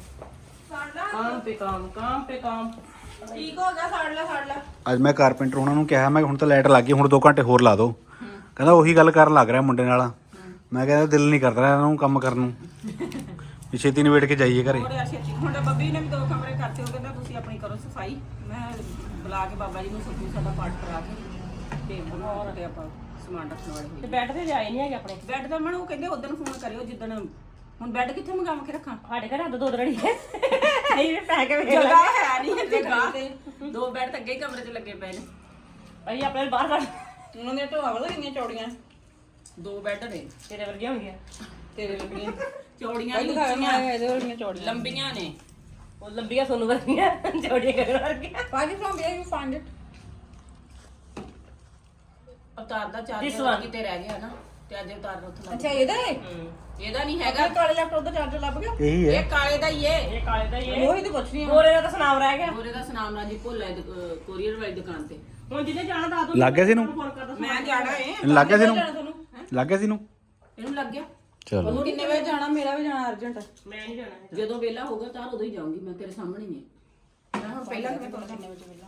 काम पे काम काम पे काम ਠੀਕ ਹੋ ਗਿਆ ਸਾੜ ਲੈ ਸਾੜ ਲੈ। ਅੱਜ ਮੈਂ ਕਾਰਪੈਂਟਰ ਉਹਨਾਂ ਨੂੰ ਕਿਹਾ ਮੈਂ ਹੁਣ ਤਾਂ ਲਾਈਟ ਲੱਗ ਗਈ ਹੁਣ 2 ਘੰਟੇ ਹੋਰ ਲਾ ਦਿਓ। ਕਹਿੰਦਾ ਉਹੀ ਗੱਲ ਕਰਨ ਲੱਗ ਰਿਹਾ ਮੁੰਡੇ ਨਾਲ। ਮੈਂ ਕਹਿੰਦਾ ਦਿਲ ਨਹੀਂ ਕਰਦਾ ਇਹਨਾਂ ਨੂੰ ਕੰਮ ਕਰਨ ਨੂੰ। ਵੀ ਛੇਤੀ ਨਿਬੇੜ ਕੇ ਜਾਈਏ ਘਰੇ। ਥੋੜੇ ਆ ਛੇਤੀ। ਹੁਣ ਤਾਂ ਬੱਬੀ ਨੇ ਵੀ ਦੋ ਕਮਰੇ ਕਰਤੇ ਉਹ ਕਹਿੰਦਾ ਤੁਸੀਂ ਆਪਣੀ ਕਰੋ ਸਫ਼ਾਈ। ਮੈਂ ਬੁਲਾ ਕੇ ਬਾਬਾ ਜੀ ਨੂੰ ਸੱਤੂ ਸਾਡਾ ਪਾਠ ਕਰਾ ਕੇ। ਤੇ ਬਣਾਉਣ ਤੇ ਆਪਾਂ ਸਮਾਨ ਰੱਖਣ ਵਾਲੇ ਤੇ ਹੋਏ ਬੈੱਡ ਤੇ ਜਾਏ ਨਹੀਂ ਹੈਗੇ ਆਪਣੇ? ਬੈੱਡ ਦਾ ਮਨ ਉਹ ਕਹਿੰਦੇ ਉਦੋਂ ਫੋਨ ਕਰਿਓ ਜਿੱਦਣ ਹੁਣ ਬੈੱਡ ਕਿੱਥੇ ਮੰਗਾਵਾ ਕੇ ਰੱਖਾਂ? ਸਾਡੇ ਘਰ ਅੱਧ ਦੋ ਦਰੜੀ ਹੈ। ਵੀ ਪੈ ਕੇ ਵੇਖ ਜਗ੍ਹਾ ਹੈ ਨਹੀਂ ਜਗ੍ਹਾ ਤੇ ਦੋ ਬੈੱਡ ਤਾਂ ਅੱਗੇ ਹੀ ਕਮਰੇ 'ਚ ਲੱਗੇ ਪਏ ਨੇ। ਭਾਈ ਆਪਣੇ ਬਾਹਰ ਕੱਢ। ਉਹਨਾਂ ਦੀਆਂ ਢੋਆ ਵਾਲਾ ਗਈਆਂ ਚੌੜੀਆਂ? ਦੋ ਬੈੱਡ ਨੇ। ਤੇਰੇ ਵਰਗੀਆਂ ਹੋਣਗੀਆਂ। ਤੇਰੇ ਲੱਗੀਆਂ ਚੌੜੀਆਂ ਨਹੀਂ ਉੱਚੀਆਂ ਇਹਦੇ ਵਾਲੀਆਂ ਚੌੜੀਆਂ। ਲੰਬੀਆਂ ਨੇ। ਉਹ ਲੰਬੀਆਂ ਸੋਨੂੰ ਵਰਗੀਆਂ ਜੋੜੀਆਂ ਕਰਨ ਵਰਗੀਆਂ। from where you find it? Avtar the charger. ਕਿਤੇ ਰਹਿ ਗਿਆ ਨਾ। ਤੇ ਅੱਜ ਨੂੰ ਉੱਥੇ ਲੱਗ ਅੱਛਾ ਇਹਦਾ ਹੈ ਇਹਦਾ ਨਹੀਂ ਹੈਗਾ। ਕਾਲੇ ਲੈਪਟਾਪ ਦਾ ਚਾਰਜਰ ਲੱਭ ਗਿਆ? ਇਹੀ ਹੈ ਇਹ ਕਾਲੇ ਦਾ ਹੀ ਹੈ ਇਹ ਕਾਲੇ ਦਾ ਹੀ ਹੈ ਉਹੀ ਤੇ ਪੁੱਛ ਰਹੀ ਹਾਂ। ਗੋਰੇ ਦਾ ਤਾਂ ਸੁਨਾਮ ਰਹਿ ਗਿਆ। ਉਹਦੇ ਦਾ ਸੁਨਾਮ ਰਾਜੀ ਭੋਲਾ ਕੋਰੀਅਰ ਵਾਲੀ ਦੁਕਾਨ ਤੇ। ਹੁਣ ਜਿਹਨੇ ਜਾਣਾ ਦੱਸ ਦੋ ਲੱਗ ਗਿਆ ਸੀ ਇਹਨੂੰ? ਫੋਨ ਕਰਦਾ ਮੈਂ ਜਾਣਾ ਏ। ਇਹਨੂੰ ਲੱਗ ਗਿਆ ਸੀ ਤੁਹਾਨੂੰ? ਲੱਗ ਗਿਆ ਸੀ ਇਹਨੂੰ? ਇਹਨੂੰ ਲੱਗ ਗਿਆ। ਚਲੋ। ਉਹਨੂੰ ਕਿੰਨੇ ਵਜੇ ਜਾਣਾ? ਮੇਰਾ ਵੀ ਜਾਣਾ ਅਰਜੈਂਟ ਮੈਂ ਨਹੀਂ ਜਾਣਾ ਜਦੋਂ ਵੇਲਾ ਹੋਊਗਾ ਤਾਂ ਉਦੋਂ ਹੀ ਜਾਊਂਗੀ ਮੈਂ ਤੇਰੇ ਸਾਹਮਣੇ ਹੀ ਹਾਂ ਮੈਂ ਹੁਣ ਪਹਿਲਾਂ ਕਿਵੇਂ ਪਤਾ ਕਿੰਨੇ ਵਜੇ ਵੇਲਾ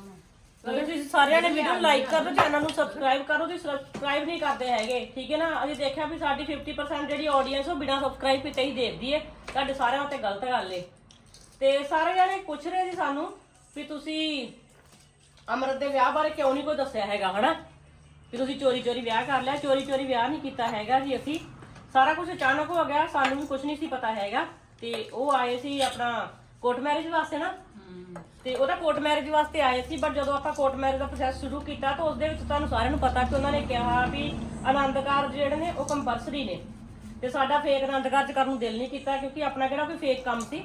ਅਗਰ ਤੁਸੀਂ ਸਾਰਿਆਂ ਨੇ ਵੀਡੀਓ ਲਾਈਕ ਕਰ ਚੈਨਲ ਨੂੰ ਸਬਸਕ੍ਰਾਈਬ ਕਰੋ ਤੁਸੀਂ ਸਬਸਕ੍ਰਾਈਬ ਨਹੀਂ ਕਰਦੇ ਹੈਗੇ ਠੀਕ ਹੈ ਨਾ? ਅਸੀਂ ਦੇਖਿਆ ਵੀ ਸਾਡੀ 50% ਜਿਹੜੀ ਆਡੀਅנס ਉਹ ਬਿਨਾਂ ਸਬਸਕ੍ਰਾਈਬ ਕੀਤੇ ਹੀ ਦੇਖਦੀ ਹੈ। ਤੁਹਾਡੇ ਸਾਰਿਆਂ ਉੱਤੇ ਗਲਤ ਗੱਲ ਏ। ਤੇ ਸਾਰੇ ਜਣੇ ਪੁੱਛ ਰਹੇ ਸੀ ਸਾਨੂੰ ਵੀ ਤੁਸੀਂ ਅਮਰਤ ਦੇ ਵਿਆਹ ਬਾਰੇ ਕਿਉਂ ਨਹੀਂ ਕੋਈ ਦੱਸਿਆ ਹੈਗਾ ਹਨਾ? ਵੀ ਤੁਸੀਂ ਚੋਰੀ ਚੋਰੀ ਵਿਆਹ ਕਰ ਲਿਆ ਚੋਰੀ ਚੋਰੀ ਵਿਆਹ ਨਹੀਂ ਕੀਤਾ ਹੈਗਾ ਜੀ ਅਸੀਂ। ਸਾਰਾ ਕੁਝ ਅਚਾਨਕ ਹੋ ਗਿਆ ਸਾਨੂੰ ਵੀ ਕੁਝ ਨਹੀਂ ਸੀ ਪਤਾ ਹੈਗਾ। ਤੇ ਉਹ ਆਏ ਸੀ ਆਪਣਾ ਕੋਰਟ ਮੈਰਿਜ ਵਾਸਤੇ ਨਾ। ਤੇ ਉਹਦਾ ਕੋਰਟ ਮੈਰਿਜ ਵਾਸਤੇ ਆਏ ਸੀ ਬਟ ਜਦੋਂ ਆਪਾਂ ਕੋਰਟ ਮੈਰਿਜ ਦਾ ਪ੍ਰੋਸੈਸ ਸ਼ੁਰੂ ਕੀਤਾ ਤਾਂ ਉਸ ਦੇ ਵਿੱਚ ਤੁਹਾਨੂੰ ਸਾਰਿਆਂ ਨੂੰ ਪਤਾ ਕਿ ਉਹਨਾਂ ਨੇ ਕਿਹਾ ਵੀ ਆਨੰਦ ਕਾਰਜ ਜਿਹੜੇ ਨੇ ਉਹ ਕੰਪਲਸਰੀ ਨੇ। ਤੇ ਸਾਡਾ ਫੇਕ ਆਨੰਦ ਕਾਰਜ ਕਰਨ ਨੂੰ ਦਿਲ ਨਹੀਂ ਕੀਤਾ ਕਿਉਂਕਿ ਆਪਣਾ ਕਿਹੜਾ ਕੋਈ ਫੇਕ ਕੰਮ ਸੀ।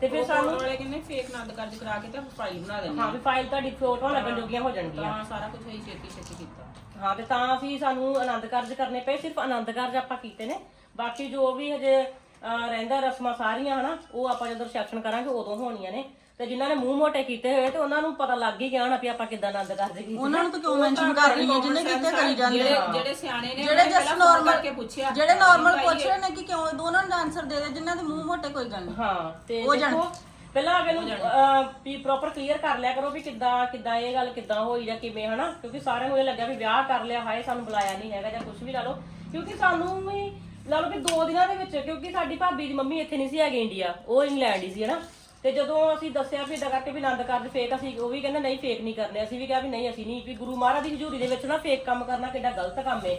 ਤੇ ਫਿਰ ਸਾਨੂੰ ਵਾਲੇ ਕਹਿੰਦੇ ਫੇਕ ਨੰਦ ਕਾਰਜ ਕਰਾ ਕੇ ਤੇ ਫਾਈਲ ਬਣਾ ਦੇਣੀ ਹਾਂ ਵੀ ਫਾਈਲ ਤੁਹਾਡੀ ਫੋਟੋ ਲੱਗਣ ਜੋਗੀਆਂ ਹੋ ਜਾਣਗੀਆਂ। ਤਾਂ ਸਾਰਾ ਕੁਝ ਹੀ ਛੇਤੀ ਛੇਤੀ ਕੀਤਾ। ਹਾਂ ਤੇ ਤਾਂ ਅਸੀਂ ਸਾਨੂੰ ਆਨੰਦ ਕਾਰਜ ਕਰਨੇ ਪਏ ਸਿਰਫ ਆਨੰਦ ਕਾਰਜ ਆਪਾਂ ਕੀਤੇ ਨੇ। ਬਾਕੀ ਜੋ ਵੀ ਹਜੇ ਅਹ, ਰਹਿੰਦਾ ਰਸਮਾਂ ਸਾਰੀਆਂ ਹਨਾ ਉਹ ਆਪਾਂ ਜਦੋਂ ਰਿਸੈਪਸ਼ਨ ਕਰਾਂਗੇ ਉਦੋਂ ਹੋਣੀਆਂ ਨੇ। ਤੇ ਜਿਨ੍ਹਾਂ ਨੇ ਮੂੰਹ ਮੋਟੇ ਕੀਤੇ ਹੋਏ ਤੇ ਉਹਨਾਂ ਨੂੰ ਪਤਾ ਲੱਗ ਹੀ ਗਿਆ ਹੋਣਾ ਵੀ ਆਪਾਂ ਕਿੱਦਾਂ ਆਨੰਦ ਕਾਰਜ ਕੀਤੇ। ਉਹਨਾਂ ਨੂੰ ਤਾਂ ਕਿਉਂ ਮੈਂਸ਼ਨ ਕਰ ਰਹੀ ਹੈ ਜਿੰਨੇ ਕੀਤੇ ਕਰੀ ਜਾਂਦੇ ਜਿਹੜੇ ਜਿਹੜੇ ਸਿਆਣੇ ਨੇ ਜਿਹੜੇ ਜਸ ਨਾਰਮਲ ਕਰਕੇ ਪੁੱਛਿਆ। ਜਿਹੜੇ ਨਾਰਮਲ ਪੁੱਛ ਰਹੇ ਨੇ ਕਿ ਕਿਉਂ ਦੋਨਾਂ ਨੂੰ ਆਨਸਰ ਦੇ ਦੇ ਜਿਨ੍ਹਾਂ ਦੇ ਮੂੰਹ ਮੋਟੇ ਕੋਈ ਗੱਲ ਨਹੀਂ ਹਾਂ ਤੇ ਦੇਖੋ ਪਹਿਲਾਂ ਅਗੇ ਨੂੰ ਅਹ, ਵੀ ਪ੍ਰੋਪਰ ਕਲੀਅਰ ਕਰ ਲਿਆ ਕਰੋ ਵੀ ਕਿੱਦਾਂ ਕਿੱਦਾਂ ਇਹ ਗੱਲ ਕਿੱਦਾਂ ਹੋਈ ਜਾਂ ਕਿਵੇਂ ਹਨਾ ਕਿਉਂਕਿ ਸਾਰਿਆਂ ਨੂੰ ਇਹ ਲੱਗਿਆ ਵੀ ਵਿਆਹ ਕਰ ਲਿਆ ਹਾਏ ਸਾਨੂੰ ਬੁਲਾਇਆ ਨਹੀਂ ਹੈਗਾ ਜਾਂ ਕੁਝ ਵੀ ਲਾ ਲਓ। ਕਿਉਂਕਿ ਸਾਨੂੰ ਵੀ ਲਾ ਲਓ ਕਿ ਦੋ ਦਿਨਾਂ ਦੇ ਵਿੱਚ, ਕਿਉਂਕਿ ਸਾਡੀ ਭਾਬੀ ਦੀ ਮੰਮੀ ਇੱਥੇ ਨਹੀਂ ਸੀ ਹੈਗੀ ਇੰਡੀਆ, ਉਹ ਇੰਗਲੈਂਡ ਹੀ ਸੀ, ਹਨਾ? ਤੇ ਜਦੋਂ ਅਸੀਂ ਦੱਸਿਆ ਵੀ ਇਦਾਂ ਕਰਕੇ ਵੀ ਆਨੰਦ ਕਾਰਜ ਫੇਕ ਅਸੀਂ ਉਹ ਵੀ ਕਹਿੰਦੇ ਨਹੀਂ ਫੇਕ ਨਹੀਂ ਕਰਨੇ, ਅਸੀਂ ਵੀ ਕਿਹਾ ਵੀ ਨਹੀਂ, ਅਸੀਂ ਨਹੀਂ, ਵੀ ਗੁਰੂ ਮਹਾਰਾਜ ਦੀ ਹਜ਼ੂਰੀ ਦੇ ਵਿੱਚ ਨਾ ਫੇਕ ਕੰਮ ਕਰਨਾ ਕਿੱਡਾ ਗਲਤ ਕੰਮ ਹੈ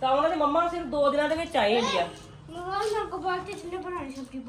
ਤਾਂ ਉਹਨਾਂ ਦੇ ਮੰਮਾ ਸਿਰਫ ਦੋ ਦਿਨਾਂ ਦੇ ਵਿੱਚ ਆਏ ਇੰਡੀਆ। ਮਮਾ ਬਣਾਣੀ ਸਬਜ਼ੀ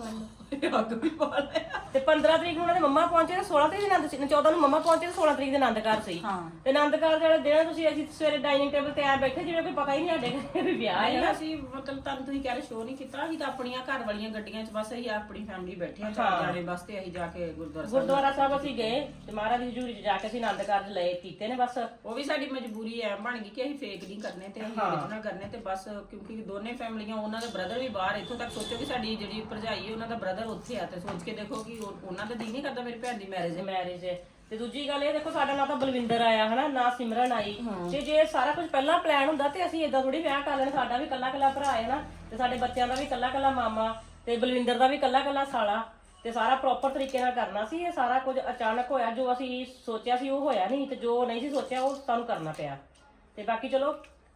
ਲਓ ਅੱਗ ਵੀ ਪਾ ਲਿਆ। ਤੇ 15 ਤਰੀਕ ਨੂੰ ਉਹਨਾਂ ਦੇ ਮੰਮਾ ਪਹੁੰਚੇ ਤੇ 16 ਤਰੀਕ ਦੇ ਆਨੰਦ ਸੀ। 14 ਨੂੰ ਮੰਮਾ ਪਹੁੰਚੇ ਤੇ 16 ਤਰੀਕ ਦੇ ਆਨੰਦ ਕਾਰ ਸੀ ਤੇ ਆਨੰਦ ਕਾਰ ਜਿਹੜੇ ਦਿਨ ਤੁਸੀਂ ਅਸੀਂ ਸਵੇਰੇ ਡਾਈਨਿੰਗ ਟੇਬਲ ਤੇ ਆ ਬੈਠੇ ਜਿਵੇਂ ਕੋਈ ਪਤਾ ਹੀ ਨਹੀਂ ਸਾਡੇ ਘਰੇ ਵੀ ਵਿਆਹ ਹੈ ਨਹੀਂ ਅਸੀਂ ਮਤਲਬ ਤੁਹਾਨੂੰ ਤੁਸੀਂ ਕਹਿ ਰਹੇ ਸ਼ੋਅ ਨਹੀਂ ਕੀਤਾ। ਅਸੀਂ ਤਾਂ ਆਪਣੀਆਂ ਘਰ ਵਾਲੀਆਂ ਗੱਡੀਆਂ 'ਚ ਬਸ ਅਸੀਂ ਆਪਣੀ ਫੈਮਿਲੀ ਬੈਠੇ ਆ ਚਾਰ ਜਾਣੇ ਵਾਸਤੇ ਅਸੀਂ ਜਾ ਕੇ ਗੁਰਦੁਆਰਾ ਸਾਹਿਬ ਗੁਰਦੁਆਰਾ ਸਾਹਿਬ ਅਸੀਂ ਗਏ ਤੇ ਮਹਾਰਾਜ ਦੀ ਹਜ਼ੂਰੀ 'ਚ ਜਾ ਕੇ ਅਸੀਂ ਆਨੰਦ ਕਾਰਜ ਲਏ ਕੀਤੇ ਨੇ ਬਸ। ਉਹ ਵੀ ਸਾਡੀ ਮਜਬੂਰੀ ਐ ਬਣ ਗਈ ਕਿ ਅਸੀਂ ਫੇਕ ਨਹੀਂ ਕਰਨੇ ਤੇ ਅਸੀਂ ਓਰੀਜਨਲ ਕਰਨੇ ਤੇ ਬਸ ਕਿਉਂਕਿ ਦੋਨੇ ਫੈਮਲੀਆਂ ਉਹਨਾਂ ਦੇ ਬ੍ਰਦਰ ਵੀ ਬਾਹਰ ਇੱਥੋਂ ਤੱਕ ਸੋਚੋ ਕਿ ਸਾਡੀ ਜਿਹੜੀ ਭਰਜਾਈ ਹੈ ਉਹਨਾਂ ਦਾ ਬ੍ਰਦਰ ਉੱਥੇ ਆ ਤੇ ਸੋਚ ਕੇ ਦੇਖੋ ਕਿ ਉਹ- ਉਹਨਾਂ ਦਾ ਦਿਲ ਨਹੀਂ ਕਰਦਾ ਮੇਰੀ ਭੈਣ ਦੀ ਮੈਰਿਜ ਹੈ ਮੈਰਿਜ ਤੇ ਦੂਜੀ ਗੱਲ ਇਹ ਦੇਖੋ ਸਾਡਾ ਨਾ ਤਾਂ ਬਲਵਿੰਦਰ ਆਇਆ ਹਨਾ ਨਾ ਸਿਮਰਨ ਆਈ। ਤੇ ਜੇ ਸਾਰਾ ਕੁਝ ਪਹਿਲਾਂ ਪਲਾਨ ਹੁੰਦਾ ਤੇ ਅਸੀਂ ਇਦਾਂ ਥੋੜੀ ਵਿਆਹ ਕਰ ਲੈਣਾ ਸਾਡਾ ਵੀ ਕੱਲਾ ਕੱਲਾ ਭਰਾ ਹੈ ਨਾ ਤੇ ਸਾਡੇ ਬੱਚਿਆਂ ਦਾ ਵੀ ਕੱਲਾ ਕੱਲਾ ਮਾਮਾ ਤੇ ਬਲਵਿੰਦਰ ਦਾ ਵੀ ਕੱਲਾ ਕੱਲਾ ਸਾਲਾ ਤੇ ਸਾਰਾ ਪ੍ਰੋਪਰ ਤਰੀਕੇ ਨਾਲ ਕਰਨਾ ਸੀ ਇਹ ਸਾਰਾ ਕੁਝ ਅਚਾਨਕ ਹੋਇਆ ਜੋ ਅਸੀਂ ਸੋਚਿਆ ਸੀ ਉਹ ਹੋਇਆ ਨਹੀਂ ਤੇ ਜੋ ਨਹੀਂ ਸੀ ਸੋਚਿਆ ਉਹ ਸਾਨੂੰ ਕਰਨਾ ਪਿਆ। ਤੇ ਬਾਕੀ ਚਲੋ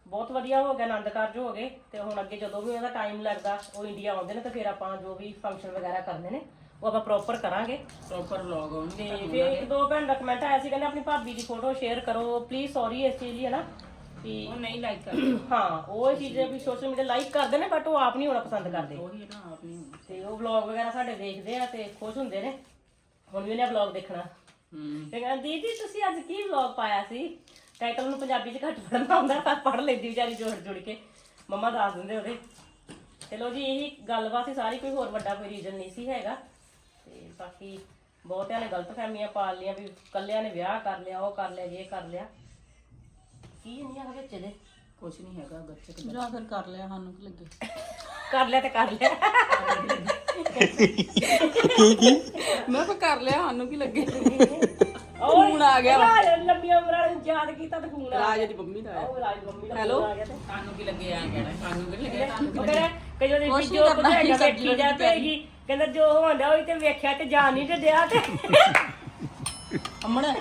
ਬਹੁਤ ਵਧੀਆ ਹੋ ਗਿਆ ਆਨੰਦ ਕਾਰਜ ਹੋ ਗਏ। ਤੇ ਹੁਣ ਅੱਗੇ ਜਦੋਂ ਵੀ ਉਹਦਾ ਟਾਈਮ ਲੱਗਦਾ ਉਹ ਇੰਡੀਆ ਆਉਂਦੇ ਨੇ ਤੇ ਫਿਰ ਆਪਾਂ ਜੋ ਵੀ ਫੰਕਸ਼ਨ ਵਗੈਰਾ ਕਰਨੇ ਨੇ ਉਹ ਆਪਾਂ ਪ੍ਰੋਪਰ ਕਰਾਂਗੇ। ਪ੍ਰੋਪਰ ਵਲੌਗ ਆਉਣਗੇ ਤੇ ਫਿਰ ਇੱਕ ਦੋ ਭੈਣ ਦਾ ਕਮੈਂਟ ਆਇਆ ਸੀ ਕਹਿੰਦੇ ਆਪਣੀ ਭਾਬੀ ਦੀ ਫੋਟੋ ਸ਼ੇਅਰ ਕਰੋ। ਪਲੀਜ਼ ਸੌਰੀ ਇਸ ਚੀਜ਼ ਲਈ ਹੈ ਨਾ। ਵੀ ਉਹ ਨਹੀਂ ਲਾਈਕ ਕਰਦੇ। ਹਾਂ ਉਹ ਚੀਜ਼ਾਂ ਵੀ ਸੋਸ਼ਲ ਮੀਡੀਆ ਲਾਈਕ ਕਰਦੇ ਨੇ ਬਟ ਉਹ ਆਪ ਨਹੀਂ ਹੋਣਾ ਪਸੰਦ ਕਰਦੇ। ਉਹੀ ਨਾ ਆਪ ਨਹੀਂ ਹੋਣਾ। ਤੇ ਉਹ ਵਲੌਗ ਵਗੈਰਾ ਸਾਡੇ ਦੇਖਦੇ ਆ ਤੇ ਖੁਸ਼ ਹੁੰਦੇ ਨੇ। ਹੁਣ ਵੀ ਉਹਨੇ ਵਲੌਗ ਦੇਖਣਾ। ਹੂੰ। ਤੇ ਕਹਿੰਦਾ ਦੀਦੀ ਤੁਸੀਂ ਅੱਜ ਕੀ ਵਲੌਗ ਪਾਇਆ ਸੀ? ਟਾਈਟਲ ਨੂੰ ਪੰਜਾਬੀ ਚ ਘੱਟ ਪੜਨਾ ਹੁੰਦਾ ਪਰ ਪੜ ਲੈਂਦੀ ਵਿਚਾਰੀ ਜੋੜ ਜੁੜ ਕੇ। ਮੰਮਾ ਦੱਸ ਦਿੰਦੇ ਉਹਦੇ। ਚਲੋ ਜੀ ਇਹੀ ਗੱਲਬਾਤ ਸੀ ਸਾਰੀ ਕੋਈ ਹੋਰ ਵੱਡਾ ਕੋਈ ਰੀਜ਼ਨ ਨਹੀਂ ਸੀ ਹੈਗਾ। ਤੇ ਬਾਕੀ ਬਹੁਤਿਆਂ ਨੇ ਗਲਤ ਫਹਿਮੀਆਂ ਪਾਲ ਲੀਆਂ ਵੀ ਕੱਲਿਆਂ ਨੇ ਵਿਆਹ ਕਰ ਲਿਆ ਉਹ ਕਰ ਲਿਆ ਇਹ ਕਰ ਲਿਆ। ਕੀ ਨਹੀਂ ਆ ਵਿੱਚ ਕੁਛ ਨਹੀਂ ਹੈਗਾ ਗੱਚਕ ਜਾਂ ਫਿਰ ਕਰ ਲਿਆ ਸਾਨੂੰ ਕੀ ਲੱਗੇ? ਕਰ ਲਿਆ ਤੇ ਕਰ ਲਿਆ। ਮੈਂ ਕਿਹਾ ਕਰ ਲਿਆ ਸਾਨੂੰ ਕੀ ਲੱਗੇ? ਫੋਨ ਆ ਗਿਆ ਲੰਬੀਆਂ ਉਮਰਾਂ ਨੂੰ ਯਾਦ ਕੀਤਾ ਤੇ ਫੋਨ ਆ ਰਾਜ ਦੀ ਮੰਮੀ ਦਾ ਉਹ ਰਾਜ ਮੰਮੀ ਦਾ Hello? ਆ ਗਿਆ ਤੇ। ਤੁਹਾਨੂੰ ਕੀ ਲੱਗੇ ਆ ਕਹਿਣਾ ਤੁਹਾਨੂੰ ਕੀ ਲੱਗੇ ਤੁਹਾਨੂੰ ਉਹ ਕਹਿੰਦਾ ਕਈ ਵਾਰੀ ਕੁਛ ਨੀ ਕਰਨਾ, ਬਣਾਇਆ ਸਬਜ਼ੀ ਬੈਠੀ ਜਾ ਪਏਗੀ ਕਹਿੰਦਾ ਜੋ ਹੋਣਦਾ ਉਹ ਤੇ ਵੇਖਿਆ ਤੇ ਜਾਣ ਨਹੀਂ ਤੇ ਦਿਆ ਤੇ। ਅਮਣ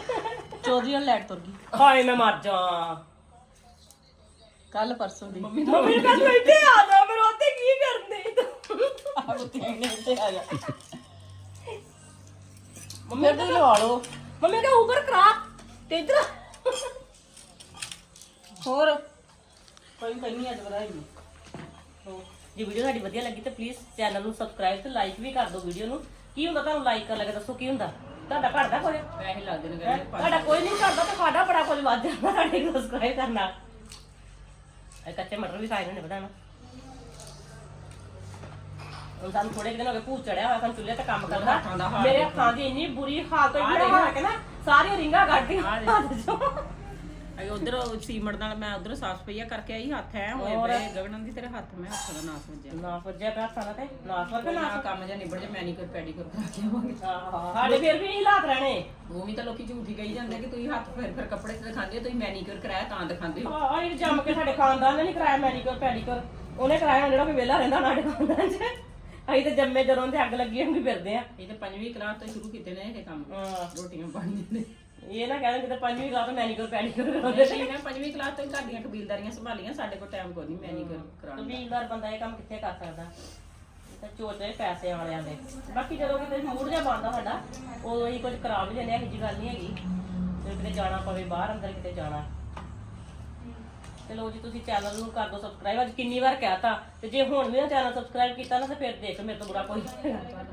ਚੌਧਰੀ ਵਾਲੀ ਲੈਟ ਤੁਰ ਗਈ। ਹਾਏ ਮੈਂ ਮਰ ਜਾ। ਕੱਲ ਪਰਸੋਂ ਦੀ। ਮੰਮੀ ਨੂੰ ਕਹਿੰਦਾ ਇੱਥੇ ਆ ਜਾ ਫਿਰ ਉੱਥੇ ਕੀ ਕਰਨੇ ਤੂੰ? ਆਹ ਤਿੰਨ ਦਿਨ ਤੇ ਆ ਜਾ। ਮੰਮੀ ਤੇ ਲਵਾ ਲਓ। ਮੰਮੀ ਕਹ ਉਬਰ ਕਰਾ ਤੇ ਇਧਰ ਹੋਰ? ਕੋਈ ਕਹਿੰਨੀ ਅੱਜ ਵਧਾਈ ਨਹੀਂ ਜੇ ਵੀਡੀਓ ਸਾਡੀ ਵਧੀਆ ਲੱਗੀ ਤਾਂ ਪਲੀਜ਼ ਚੈਨਲ ਨੂੰ ਸਬਸਕ੍ਰਾਈਬ ਤੇ ਲਾਈਕ ਵੀ ਕਰ ਦਿਓ ਵੀਡੀਓ ਨੂੰ। ਕੀ ਹੁੰਦਾ ਤੁਹਾਨੂੰ ਲਾਈਕ ਕਰ ਲੱਗੇ ਦੱਸੋ ਕੀ ਹੁੰਦਾ? ਤੁਹਾਡਾ ਘਟਦਾ ਕੋਈ? ਪੈਸੇ ਲੱਗਦੇ ਨੇ ਹੈਂ? ਤੁਹਾਡਾ ਕੋਈ ਨਹੀਂ ਕਰਦਾ ਤਾਂ ਸਾਡਾ ਬੜਾ ਕੁਝ ਵੱਧ ਜਾਂਦਾ ਸਾਡੇ ਸਬਸਕ੍ਰਾਈਬ ਕਰਨਾ। ਇਹ ਕੱਚੇ ਮਟਰ ਵੀ ਖਾਏ ਨੇ ਵਧਾਣਾ ਹੁਣ ਸਾਨੂੰ ਥੋੜੇ ਦਿਨ ਹੋ ਗਏ ਭੂਤ ਚੜਿਆ ਹੋਇਆ ਸਾਨੂੰ ਚੁੱਲ੍ਹੇ ਤੇ ਕੰਮ ਕਰਦਾ ਹਾਲ ਮੇਰੇ ਹੱਥਾਂ ਦੀ ਇੰਨੀ ਬੁਰੀ ਹਾਲਤ ਹੋਈ ਮੇਰਾ ਹੱਥ ਨਾ ਸਾਰੀਆਂ ਰਿੰਗਾਂ ਕੱਢਦੀ ਹੱਥ ਚੋਂ। ਅਈ ਉਧਰ ਸੀਮਟ ਨਾਲ ਮੈਂ ਉਧਰ ਸਾਫ਼ ਸਫਾਈਆ ਕਰਕੇ ਆਈ ਹੱਥ ਐ ਹੋਏ ਬੜੇ ਗਗਨਨ ਦੀ ਤੇਰੇ ਹੱਥ ਮੈਂ ਹੱਥ ਦਾ ਨਾਸ ਵੱਜਿਆ। ਨਾ ਫੱਜਿਆ ਪਿਆ ਹੱਥਾਂ ਨਾਲ ਤੇ ਨਾ ਫ਼ਰਕ ਕੋਈ ਨਾ ਨਾ ਕੰਮ ਜਾਂ ਨਿਬੜ ਜਾ ਮੈਨੀਕੁਰ ਪੈਡੀਕੁਰ ਕਰਾ ਕੇ ਆਵਾਂਗੇ। ਸਾਡੇ ਫਿਰ ਵੀ ਨਹੀਂ ਹਾਲਾਤ ਰਹਿਣੇ। ਉਹ ਵੀ ਤਾਂ ਲੋਕੀ ਝੂਠੀ ਕਹੀ ਜਾਂਦੇ ਕਿ ਤੁਸੀਂ ਹੱਥ ਫਿਰ ਫਿਰ ਕੱਪੜੇ ਤੇ ਦਿਖਾਉਂਦੇ ਤੁਸੀਂ ਮੈਨੀਕੁਰ ਕਰਾਇਆ ਤਾਂ ਦਿਖਾਉਂਦੇ ਹੋ। ਆਹ ਇਹ ਜੰਮ ਕੇ ਸਾਡੇ ਖਾਨਦਾਨ ਨੇ ਨਹੀਂ ਕਰਾਇਆ ਮੈਡੀਕਲ ਪੈਡੀਕਲ ਉਹਨੇ ਕਰਾਇਆ ਜਿਹੜਾ ਕੋਈ ਵਿਹਲਾ ਰਹਿੰਦਾ ਸਾਡੇ ਖਾਨਦਾਨ 'ਚ। ਅਸੀਂ ਤੇ ਜੰਮੇ ਜਦੋਂ ਤੇ ਅੱਗ ਲੱਗੀ ਹੁੰਦੀ ਫਿਰਦੇ ਆ ਇਹ ਤਾਂ ਪੰਜਵੀਂ ਕਲਾਸ ਤੋਂ ਸ਼ੁਰੂ ਕੀਤੇ ਨੇ ਇਹ ਕੰਮ। ਹਾਂ। ਰੋਟੀਆਂ ਪਾਣੀਆਂ ਦੇ ਇਹ ਨਾ ਕਹਿੰਦੇ ਕਿਤੇ ਪੰਜਵੀਂ ਕਲਾਸ ਤੋਂ ਮੈਡੀਕਲ ਪੈਡੀਕਲ ਕਰਾਉਂਦੇ ਅਸੀਂ ਮੈਂ ਪੰਜਵੀਂ ਕਲਾਸ ਤੋਂ ਹੀ ਘਰ ਦੀਆਂ ਕਬੀਲਦਾਰੀਆਂ ਸੰਭਾਲੀਆਂ ਸਾਡੇ ਕੋਲ ਟਾਈਮ ਕੋਈ ਨਹੀਂ ਮੈਨੀਕੁਰ ਕਰਾਉਣ ਦਾ। ਕਬੀਲਦਾਰ ਬੰਦਾ ਇਹ ਕੰਮ ਕਿੱਥੇ ਕਰ ਸਕਦਾ? ਇਹ ਤਾਂ ਚੋਚੇ ਪੈਸੇ ਵਾਲਿਆਂ ਦੇ। ਬਾਕੀ ਜਦੋਂ ਕਿਤੇ ਮੂਡ ਜਿਹਾ ਬਣਦਾ ਸਾਡਾ ਉਦੋਂ ਹੀ ਕੁਝ ਕਰਾ ਵੀ ਲੈਂਦੇ ਆ ਇਹੋ ਜਿਹੀ ਗੱਲ ਨਹੀਂ ਹੈਗੀ। ਜੇ ਕਿਤੇ ਜਾਣਾ ਪਵੇ ਬਾਹਰ ਅੰਦਰ ਕਿਤੇ ਜਾਣਾ। ਚਲੋ ਜੀ ਤੁਸੀਂ ਚੈਨਲ ਨੂੰ ਕਰ ਦਿਓ ਸਬਸਕ੍ਰਾਈਬ ਅੱਜ ਕਿੰਨੀ ਵਾਰ ਕਹਿਤਾ ਤੇ ਜੇ ਹੁਣ ਵੀ ਨਾ ਚੈਨਲ ਸਬਸਕ੍ਰਾਈਬ ਕੀਤਾ ਨਾ ਤਾਂ ਫਿਰ ਦੇਖ ਮੇਰੇ ਤੋਂ ਬੁਰਾ ਕੋਈ ਨਹੀਂ ਹੈਗਾ।